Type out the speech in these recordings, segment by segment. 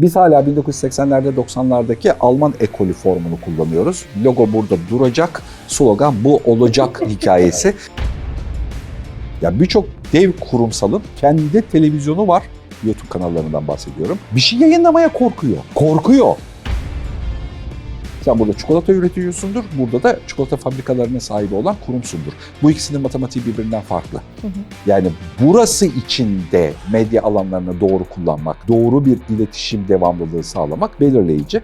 Biz hala 1980'lerde 90'lardaki Alman ekolü formunu kullanıyoruz. Logo burada duracak, slogan bu olacak hikayesi. Ya birçok dev kurumsalın kendi televizyonu var. YouTube kanallarından bahsediyorum. Bir şey yayınlamaya korkuyor. Korkuyor. Sen burada çikolata üretiyorsundur, burada da çikolata fabrikalarına sahibi olan kurumsundur. Bu ikisinin matematiği birbirinden farklı. hı. Yani burası içinde medya alanlarını doğru kullanmak, doğru bir iletişim devamlılığı sağlamak belirleyici.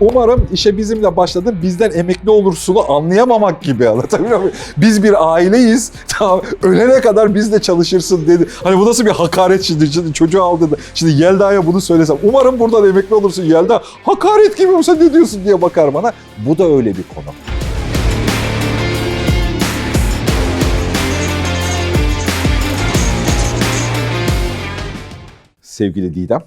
Umarım işe bizimle başladın, bizden emekli olursun'u anlayamamak gibi anlatabiliyor muyum? Biz bir aileyiz, tamam, ölene kadar bizle çalışırsın dedi. Hani bu nasıl bir hakaret şimdi, şimdi çocuğu aldığında. Şimdi Yelda'ya bunu söylesem, umarım buradan emekli olursun Yelda. Hakaret gibi mi sen ne diyorsun diye bakar bana. Bu da öyle bir konu. Sevgili Didem,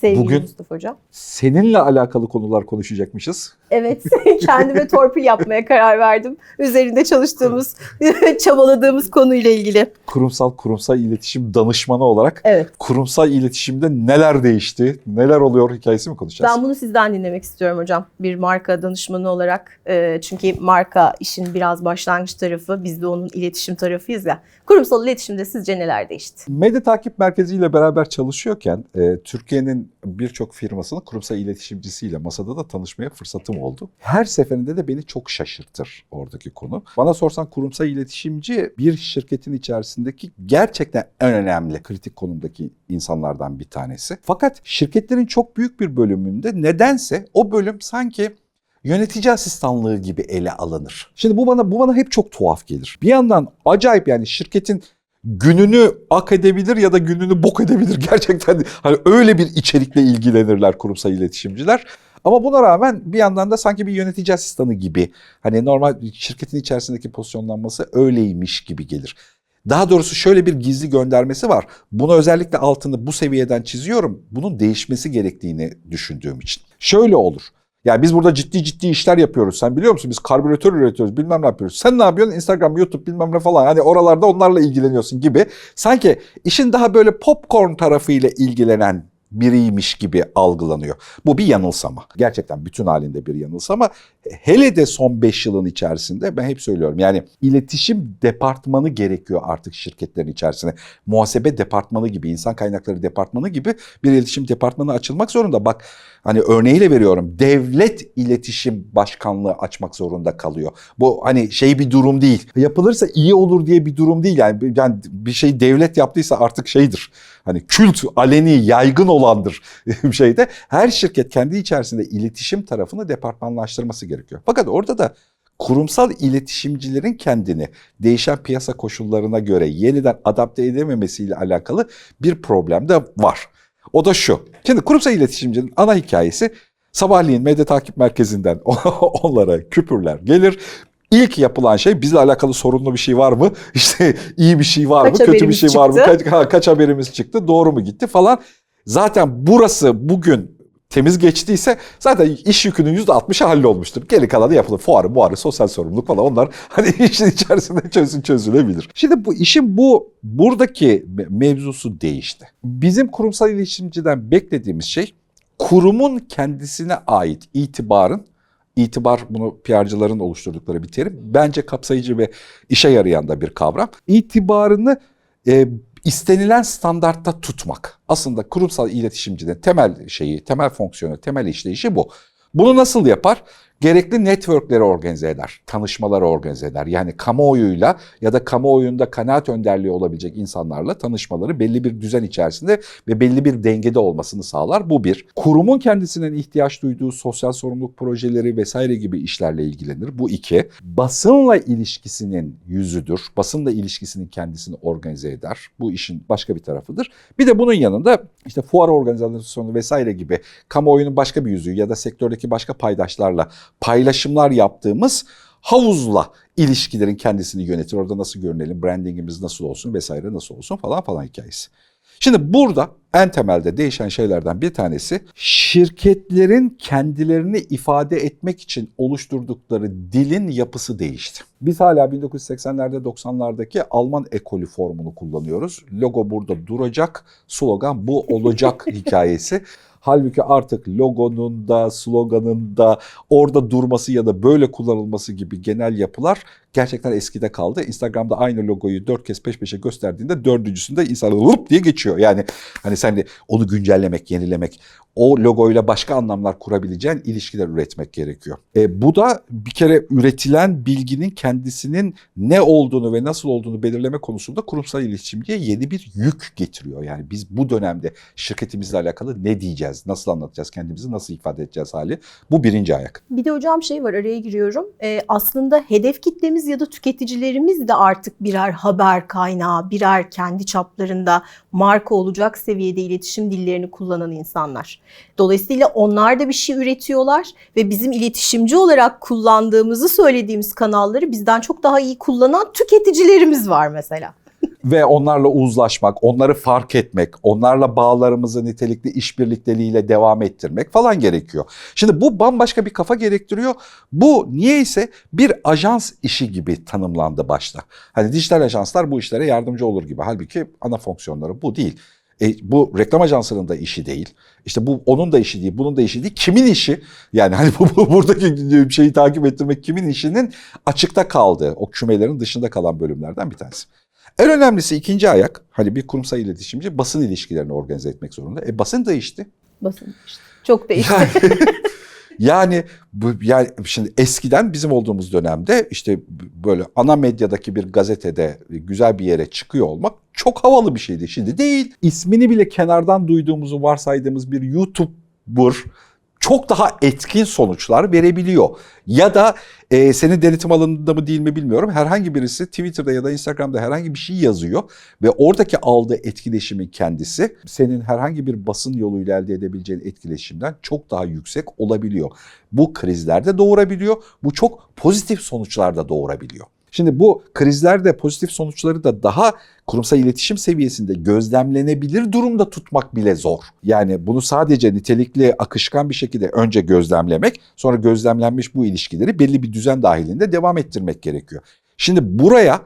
Sevgili Bugün- Mustafa Hocam. seninle alakalı konular konuşacakmışız. Evet, kendime torpil yapmaya karar verdim. Üzerinde çalıştığımız, çabaladığımız konuyla ilgili. Kurumsal kurumsal iletişim danışmanı olarak Evet, kurumsal iletişimde neler değişti, neler oluyor hikayesi mi konuşacağız? ben bunu sizden dinlemek istiyorum hocam. Bir marka danışmanı olarak. Ee, çünkü marka işin biraz başlangıç tarafı, biz de onun iletişim tarafıyız ya. Kurumsal iletişimde sizce neler değişti? Medya Takip Merkezi ile beraber çalışıyorken e, Türkiye'nin birçok firmasının kurumsal iletişimcisiyle masada da tanışmaya fırsatım oldu. Her seferinde de beni çok şaşırtır oradaki konu. Bana sorsan kurumsal iletişimci bir şirketin içerisindeki gerçekten en önemli kritik konumdaki insanlardan bir tanesi. Fakat şirketlerin çok büyük bir bölümünde nedense o bölüm sanki yönetici asistanlığı gibi ele alınır. Şimdi bu bana bu bana hep çok tuhaf gelir. Bir yandan acayip yani şirketin gününü ak edebilir ya da gününü bok edebilir gerçekten. Hani öyle bir içerikle ilgilenirler kurumsal iletişimciler. Ama buna rağmen bir yandan da sanki bir yönetici asistanı gibi hani normal şirketin içerisindeki pozisyonlanması öyleymiş gibi gelir. Daha doğrusu şöyle bir gizli göndermesi var. Bunu özellikle altını bu seviyeden çiziyorum. Bunun değişmesi gerektiğini düşündüğüm için. Şöyle olur. Ya biz burada ciddi ciddi işler yapıyoruz. Sen biliyor musun? Biz karbüratör üretiyoruz, bilmem ne yapıyoruz. Sen ne yapıyorsun? Instagram, YouTube bilmem ne falan. Hani oralarda onlarla ilgileniyorsun gibi. Sanki işin daha böyle popcorn tarafıyla ilgilenen biriymiş gibi algılanıyor. Bu bir yanılsama. Gerçekten bütün halinde bir yanılsama. Hele de son 5 yılın içerisinde ben hep söylüyorum. Yani iletişim departmanı gerekiyor artık şirketlerin içerisine. Muhasebe departmanı gibi, insan kaynakları departmanı gibi bir iletişim departmanı açılmak zorunda. Bak hani örneğiyle veriyorum. Devlet iletişim başkanlığı açmak zorunda kalıyor. Bu hani şey bir durum değil. Yapılırsa iyi olur diye bir durum değil. Yani, yani bir şey devlet yaptıysa artık şeydir. Hani kült, aleni, yaygın olandır şeyde. Her şirket kendi içerisinde iletişim tarafını departmanlaştırması gerekiyor. Fakat orada da kurumsal iletişimcilerin kendini değişen piyasa koşullarına göre yeniden adapte edememesiyle alakalı bir problem de var. O da şu. Şimdi kurumsal iletişimcinin ana hikayesi sabahleyin medya takip merkezinden onlara küpürler gelir. İlk yapılan şey bizle alakalı sorunlu bir şey var mı? İşte iyi bir şey var Kaç mı? Kötü bir şey var mı? çıktı? Kaç, ha, kaç haberimiz çıktı? Doğru mu gitti falan. Zaten burası bugün temiz geçtiyse zaten iş yükünün %60'ı hallolmuştur. Geri kalanı yapılır. Fuarı, buharı, sosyal sorumluluk falan onlar hani işin içerisinde çözün çözülebilir. Şimdi bu işin bu buradaki me- mevzusu değişti. Bizim kurumsal iletişimciden beklediğimiz şey kurumun kendisine ait itibarın İtibar bunu PR'cıların oluşturdukları bir terim. Bence kapsayıcı ve işe yarayan da bir kavram. İtibarını e, istenilen standartta tutmak. Aslında kurumsal iletişimcinin temel şeyi, temel fonksiyonu, temel işleyişi bu. Bunu nasıl yapar? Gerekli networkleri organize eder, tanışmaları organize eder. Yani kamuoyuyla ya da kamuoyunda kanaat önderliği olabilecek insanlarla tanışmaları belli bir düzen içerisinde ve belli bir dengede olmasını sağlar. Bu bir. Kurumun kendisinin ihtiyaç duyduğu sosyal sorumluluk projeleri vesaire gibi işlerle ilgilenir. Bu iki. Basınla ilişkisinin yüzüdür. Basınla ilişkisinin kendisini organize eder. Bu işin başka bir tarafıdır. Bir de bunun yanında işte fuar organizasyonu vesaire gibi kamuoyunun başka bir yüzü ya da sektördeki başka paydaşlarla paylaşımlar yaptığımız havuzla ilişkilerin kendisini yönetir. Orada nasıl görünelim, brandingimiz nasıl olsun vesaire nasıl olsun falan falan hikayesi. Şimdi burada en temelde değişen şeylerden bir tanesi şirketlerin kendilerini ifade etmek için oluşturdukları dilin yapısı değişti. Biz hala 1980'lerde 90'lardaki Alman ekolü formunu kullanıyoruz. Logo burada duracak, slogan bu olacak hikayesi. Halbuki artık logonun da sloganın da orada durması ya da böyle kullanılması gibi genel yapılar gerçekten eskide kaldı. Instagram'da aynı logoyu dört kez peş peşe gösterdiğinde dördüncüsünde insan hıp diye geçiyor. Yani hani sen de onu güncellemek, yenilemek, o logoyla başka anlamlar kurabileceğin ilişkiler üretmek gerekiyor. E, bu da bir kere üretilen bilginin kendisinin ne olduğunu ve nasıl olduğunu belirleme konusunda kurumsal iletişimciye yeni bir yük getiriyor. Yani biz bu dönemde şirketimizle alakalı ne diyeceğiz, nasıl anlatacağız, kendimizi nasıl ifade edeceğiz hali. Bu birinci ayak. Bir de hocam şey var araya giriyorum. Ee, aslında hedef kitlemiz ya da tüketicilerimiz de artık birer haber kaynağı, birer kendi çaplarında marka olacak seviyede iletişim dillerini kullanan insanlar. Dolayısıyla onlar da bir şey üretiyorlar ve bizim iletişimci olarak kullandığımızı söylediğimiz kanalları bizden çok daha iyi kullanan tüketicilerimiz var mesela. Ve onlarla uzlaşmak, onları fark etmek, onlarla bağlarımızı nitelikli işbirlikleriyle devam ettirmek falan gerekiyor. Şimdi bu bambaşka bir kafa gerektiriyor. Bu niyeyse bir ajans işi gibi tanımlandı başta. Hani dijital ajanslar bu işlere yardımcı olur gibi. Halbuki ana fonksiyonları bu değil. E, bu reklam ajansının da işi değil. İşte bu onun da işi değil, bunun da işi değil. Kimin işi? Yani hani bu, bu buradaki şeyi takip ettirmek kimin işinin açıkta kaldığı, o kümelerin dışında kalan bölümlerden bir tanesi. En önemlisi ikinci ayak, hani bir kurumsal iletişimci basın ilişkilerini organize etmek zorunda. E basın değişti. Basın işte. Çok değişti. Yani, yani bu yani şimdi eskiden bizim olduğumuz dönemde işte böyle ana medyadaki bir gazetede güzel bir yere çıkıyor olmak çok havalı bir şeydi. Şimdi değil. İsmini bile kenardan duyduğumuzu varsaydığımız bir YouTuber çok daha etkin sonuçlar verebiliyor. Ya da e, senin denetim alanında mı değil mi bilmiyorum. Herhangi birisi Twitter'da ya da Instagram'da herhangi bir şey yazıyor ve oradaki aldığı etkileşimin kendisi senin herhangi bir basın yoluyla elde edebileceğin etkileşimden çok daha yüksek olabiliyor. Bu krizler de doğurabiliyor. Bu çok pozitif sonuçlar da doğurabiliyor. Şimdi bu krizlerde pozitif sonuçları da daha kurumsal iletişim seviyesinde gözlemlenebilir durumda tutmak bile zor. Yani bunu sadece nitelikli, akışkan bir şekilde önce gözlemlemek, sonra gözlemlenmiş bu ilişkileri belli bir düzen dahilinde devam ettirmek gerekiyor. Şimdi buraya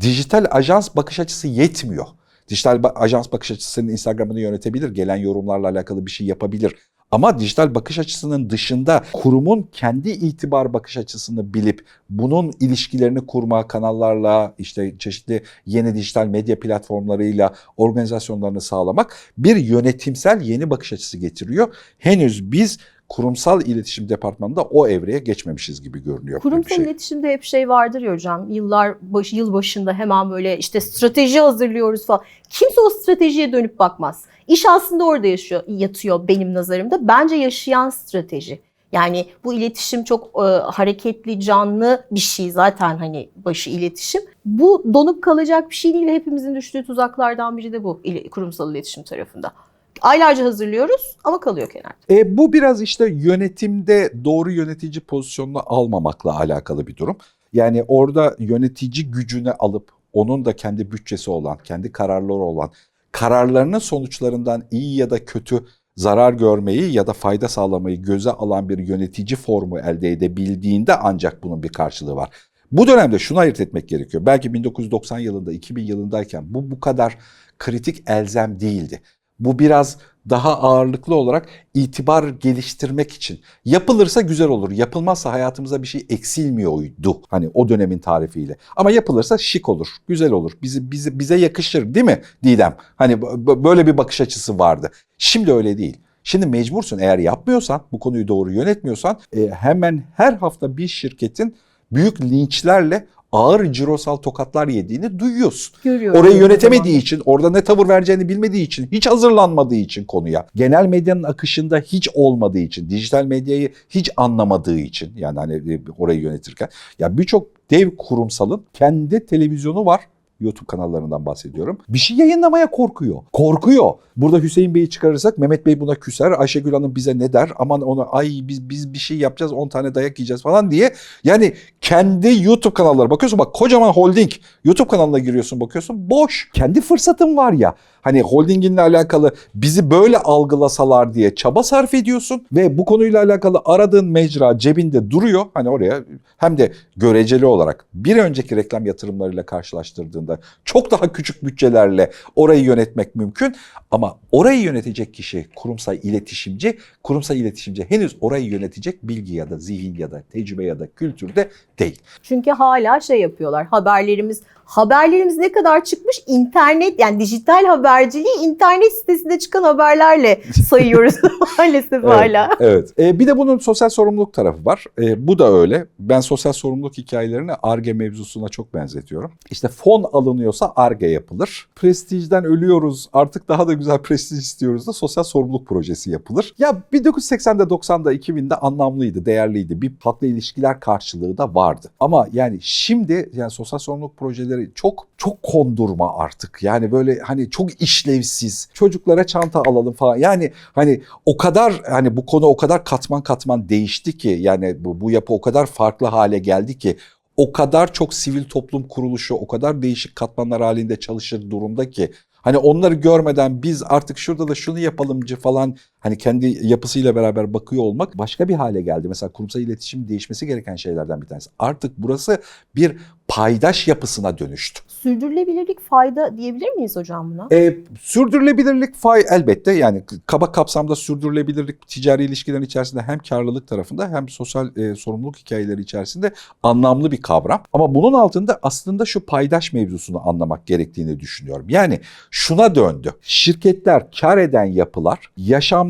dijital ajans bakış açısı yetmiyor. Dijital ajans bakış açısının Instagram'ını yönetebilir, gelen yorumlarla alakalı bir şey yapabilir. Ama dijital bakış açısının dışında kurumun kendi itibar bakış açısını bilip bunun ilişkilerini kurma kanallarla işte çeşitli yeni dijital medya platformlarıyla organizasyonlarını sağlamak bir yönetimsel yeni bakış açısı getiriyor. Henüz biz kurumsal iletişim departmanında o evreye geçmemişiz gibi görünüyor. Kurumsal şey. iletişimde hep şey vardır ya hocam. Yıllar baş, yıl başında hemen böyle işte strateji hazırlıyoruz falan. Kimse o stratejiye dönüp bakmaz. İş aslında orada yaşıyor, yatıyor benim nazarımda. Bence yaşayan strateji. Yani bu iletişim çok e, hareketli, canlı bir şey zaten hani başı iletişim. Bu donup kalacak bir şey değil ve hepimizin düştüğü tuzaklardan biri de bu kurumsal iletişim tarafında. Aylarca hazırlıyoruz ama kalıyor kenarda. E, bu biraz işte yönetimde doğru yönetici pozisyonunu almamakla alakalı bir durum. Yani orada yönetici gücüne alıp onun da kendi bütçesi olan, kendi kararları olan, kararlarının sonuçlarından iyi ya da kötü zarar görmeyi ya da fayda sağlamayı göze alan bir yönetici formu elde edebildiğinde ancak bunun bir karşılığı var. Bu dönemde şunu ayırt etmek gerekiyor. Belki 1990 yılında, 2000 yılındayken bu bu kadar kritik elzem değildi. Bu biraz daha ağırlıklı olarak itibar geliştirmek için. Yapılırsa güzel olur. Yapılmazsa hayatımıza bir şey eksilmiyordu. Hani o dönemin tarifiyle. Ama yapılırsa şık olur, güzel olur. Bizi, bizi, bize yakışır değil mi Didem? Hani böyle bir bakış açısı vardı. Şimdi öyle değil. Şimdi mecbursun eğer yapmıyorsan, bu konuyu doğru yönetmiyorsan e, hemen her hafta bir şirketin büyük linçlerle ağır cirosal tokatlar yediğini duyuyorsun. Görüyorum. Orayı yönetemediği için, orada ne tavır vereceğini bilmediği için, hiç hazırlanmadığı için konuya, genel medyanın akışında hiç olmadığı için, dijital medyayı hiç anlamadığı için yani hani e, orayı yönetirken ya birçok dev kurumsalın kendi televizyonu var. YouTube kanallarından bahsediyorum. Bir şey yayınlamaya korkuyor. Korkuyor. Burada Hüseyin Bey'i çıkarırsak Mehmet Bey buna küser. Ayşegül Hanım bize ne der? Aman ona ay biz biz bir şey yapacağız 10 tane dayak yiyeceğiz falan diye. Yani kendi YouTube kanalları bakıyorsun bak kocaman holding YouTube kanalına giriyorsun bakıyorsun boş. Kendi fırsatın var ya. hani holdinginle alakalı bizi böyle algılasalar diye çaba sarf ediyorsun ve bu konuyla alakalı aradığın mecra cebinde duruyor. Hani oraya hem de göreceli olarak bir önceki reklam yatırımlarıyla karşılaştırdığında çok daha küçük bütçelerle orayı yönetmek mümkün. Ama orayı yönetecek kişi kurumsal iletişimci, kurumsal iletişimci henüz orayı yönetecek bilgi ya da zihin ya da tecrübe ya da kültürde değil. Çünkü hala şey yapıyorlar. Haberlerimiz haberlerimiz ne kadar çıkmış? İnternet yani dijital haberciliği internet sitesinde çıkan haberlerle sayıyoruz maalesef hala. Evet. Ee, bir de bunun sosyal sorumluluk tarafı var. Ee, bu da öyle. Ben sosyal sorumluluk hikayelerini ARGE mevzusuna çok benzetiyorum. İşte fon alınıyorsa ARGE yapılır. Prestijden ölüyoruz. Artık daha da güzel prestij istiyoruz da sosyal sorumluluk projesi yapılır. Ya 1980'de 90'da 2000'de anlamlıydı, değerliydi. Bir halkla ilişkiler karşılığı da vardı. Ama yani şimdi yani sosyal sorumluluk projeleri çok çok kondurma artık. Yani böyle hani çok işlevsiz. Çocuklara çanta alalım falan. Yani hani o kadar hani bu konu o kadar katman katman değişti ki yani bu, bu yapı o kadar farklı hale geldi ki o kadar çok sivil toplum kuruluşu o kadar değişik katmanlar halinde çalışır durumda ki hani onları görmeden biz artık şurada da şunu yapalımcı falan hani kendi yapısıyla beraber bakıyor olmak başka bir hale geldi. Mesela kurumsal iletişim değişmesi gereken şeylerden bir tanesi. Artık burası bir paydaş yapısına dönüştü. Sürdürülebilirlik fayda diyebilir miyiz hocam buna? E, sürdürülebilirlik fay elbette yani kaba kapsamda sürdürülebilirlik ticari ilişkilerin içerisinde hem karlılık tarafında hem sosyal e, sorumluluk hikayeleri içerisinde anlamlı bir kavram. Ama bunun altında aslında şu paydaş mevzusunu anlamak gerektiğini düşünüyorum. Yani şuna döndü. Şirketler kar eden yapılar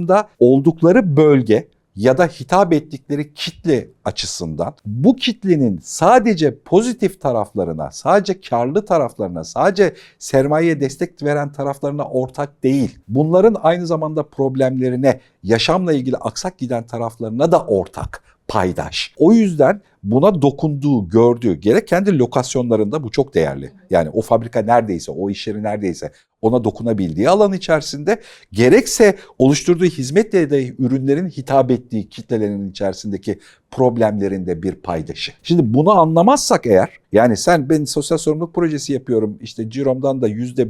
yaşamda oldukları bölge ya da hitap ettikleri kitle açısından bu kitlenin sadece pozitif taraflarına, sadece karlı taraflarına, sadece sermayeye destek veren taraflarına ortak değil. Bunların aynı zamanda problemlerine, yaşamla ilgili aksak giden taraflarına da ortak paydaş. O yüzden buna dokunduğu, gördüğü gerek kendi lokasyonlarında bu çok değerli. Yani o fabrika neredeyse, o iş yeri neredeyse ona dokunabildiği alan içerisinde gerekse oluşturduğu hizmet ya da ürünlerin hitap ettiği kitlelerin içerisindeki problemlerinde bir paydaşı. Şimdi bunu anlamazsak eğer yani sen ben sosyal sorumluluk projesi yapıyorum işte ciromdan da yüzde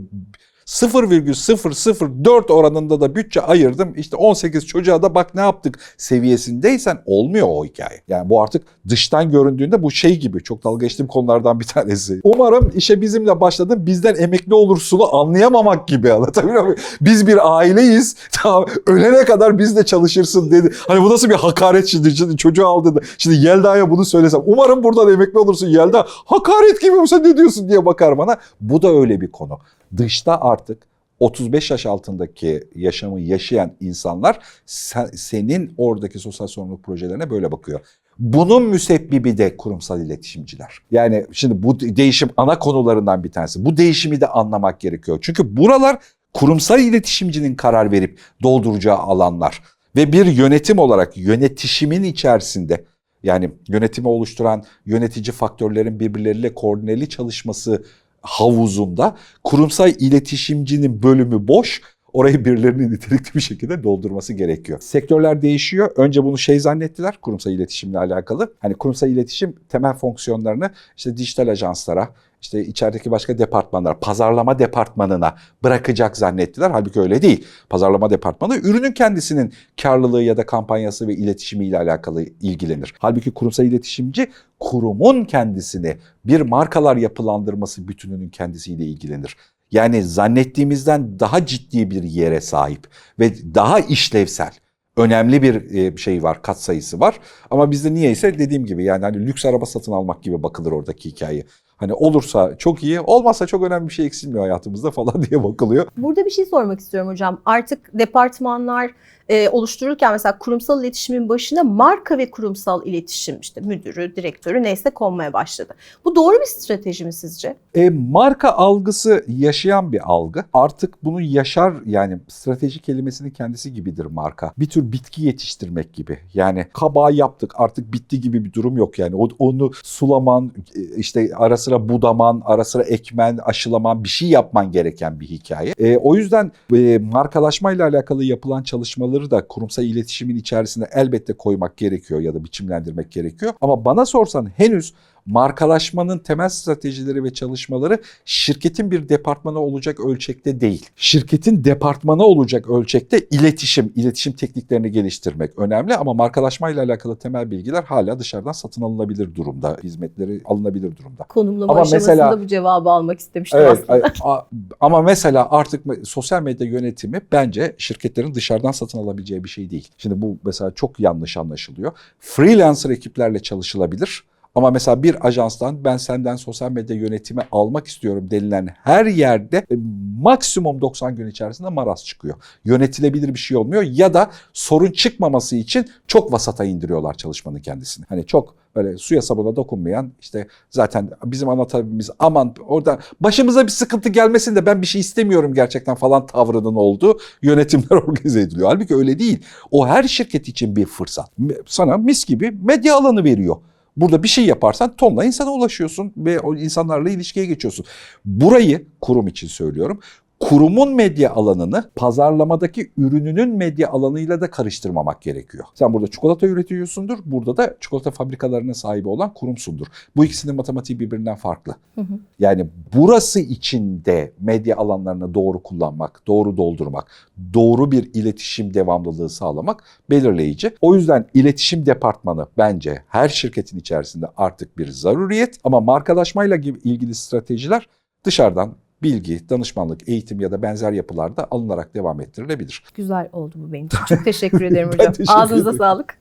0,004 oranında da bütçe ayırdım. İşte 18 çocuğa da bak ne yaptık seviyesindeysen olmuyor o hikaye. Yani bu artık dıştan göründüğünde bu şey gibi çok dalga geçtiğim konulardan bir tanesi. Umarım işe bizimle başladın bizden emekli olursun'u anlayamamak gibi anlatabiliyor muyum? Biz bir aileyiz. Tamam ölene kadar biz de çalışırsın dedi. Hani bu nasıl bir hakaret şimdi, şimdi çocuğu aldığında. Şimdi Yelda'ya bunu söylesem umarım buradan emekli olursun Yelda. Hakaret gibi bu sen ne diyorsun diye bakar bana. Bu da öyle bir konu. Dışta artık 35 yaş altındaki yaşamı yaşayan insanlar sen- senin oradaki sosyal sorumluluk projelerine böyle bakıyor. Bunun müsebbibi de kurumsal iletişimciler. Yani şimdi bu de- değişim ana konularından bir tanesi. Bu değişimi de anlamak gerekiyor. Çünkü buralar kurumsal iletişimcinin karar verip dolduracağı alanlar. Ve bir yönetim olarak yönetişimin içerisinde yani yönetimi oluşturan yönetici faktörlerin birbirleriyle koordineli çalışması havuzunda kurumsal iletişimcinin bölümü boş. Orayı birilerinin nitelikli bir şekilde doldurması gerekiyor. Sektörler değişiyor. Önce bunu şey zannettiler kurumsal iletişimle alakalı. Hani kurumsal iletişim temel fonksiyonlarını işte dijital ajanslara, işte içerideki başka departmanlar, pazarlama departmanına bırakacak zannettiler. Halbuki öyle değil. Pazarlama departmanı ürünün kendisinin karlılığı ya da kampanyası ve iletişimiyle alakalı ilgilenir. Halbuki kurumsal iletişimci kurumun kendisini bir markalar yapılandırması bütününün kendisiyle ilgilenir. Yani zannettiğimizden daha ciddi bir yere sahip ve daha işlevsel önemli bir e, şey var, katsayısı var. Ama bizde niyeyse dediğim gibi yani hani lüks araba satın almak gibi bakılır oradaki hikaye. Hani olursa çok iyi, olmazsa çok önemli bir şey eksilmiyor hayatımızda falan diye bakılıyor. Burada bir şey sormak istiyorum hocam. Artık departmanlar e, oluştururken mesela kurumsal iletişimin başına marka ve kurumsal iletişim işte müdürü, direktörü neyse konmaya başladı. Bu doğru bir strateji mi sizce? E, marka algısı yaşayan bir algı. Artık bunu yaşar yani strateji kelimesinin kendisi gibidir marka. Bir tür bitki yetiştirmek gibi. Yani kabağı yaptık artık bitti gibi bir durum yok yani. Onu sulaman, e, işte ara sıra budaman, ara sıra ekmen, aşılaman bir şey yapman gereken bir hikaye. E, o yüzden e, markalaşmayla alakalı yapılan çalışmaları da kurumsal iletişimin içerisine elbette koymak gerekiyor ya da biçimlendirmek gerekiyor. Ama bana sorsan henüz markalaşmanın temel stratejileri ve çalışmaları şirketin bir departmanı olacak ölçekte değil. Şirketin departmanı olacak ölçekte iletişim, iletişim tekniklerini geliştirmek önemli ama markalaşmayla alakalı temel bilgiler hala dışarıdan satın alınabilir durumda. Hizmetleri alınabilir durumda. Konumlama Ama aşamasında mesela- bu cevabı almak istemiştim Evet aslında. a- a- ama mesela artık sosyal medya yönetimi bence şirketlerin dışarıdan satın alabileceği bir şey değil. Şimdi bu mesela çok yanlış anlaşılıyor. Freelancer ekiplerle çalışılabilir. Ama mesela bir ajanstan ben senden sosyal medya yönetimi almak istiyorum denilen her yerde e, maksimum 90 gün içerisinde maraz çıkıyor. Yönetilebilir bir şey olmuyor ya da sorun çıkmaması için çok vasata indiriyorlar çalışmanın kendisini. Hani çok böyle suya sabuna dokunmayan işte zaten bizim ana tabimiz aman orada başımıza bir sıkıntı gelmesin de ben bir şey istemiyorum gerçekten falan tavrının olduğu yönetimler organize ediliyor. Halbuki öyle değil. O her şirket için bir fırsat. Sana mis gibi medya alanı veriyor. Burada bir şey yaparsan tonla insana ulaşıyorsun ve o insanlarla ilişkiye geçiyorsun. Burayı kurum için söylüyorum. Kurumun medya alanını pazarlamadaki ürününün medya alanıyla da karıştırmamak gerekiyor. Sen burada çikolata üretiyorsundur, burada da çikolata fabrikalarına sahibi olan kurumsundur. Bu ikisinin matematiği birbirinden farklı. Hı hı. Yani burası içinde medya alanlarını doğru kullanmak, doğru doldurmak, doğru bir iletişim devamlılığı sağlamak belirleyici. O yüzden iletişim departmanı bence her şirketin içerisinde artık bir zaruriyet ama markalaşmayla ilgili stratejiler dışarıdan bilgi, danışmanlık, eğitim ya da benzer yapılarda alınarak devam ettirilebilir. Güzel oldu bu benim için. Çok teşekkür ederim hocam. teşekkür Ağzınıza ederim. sağlık.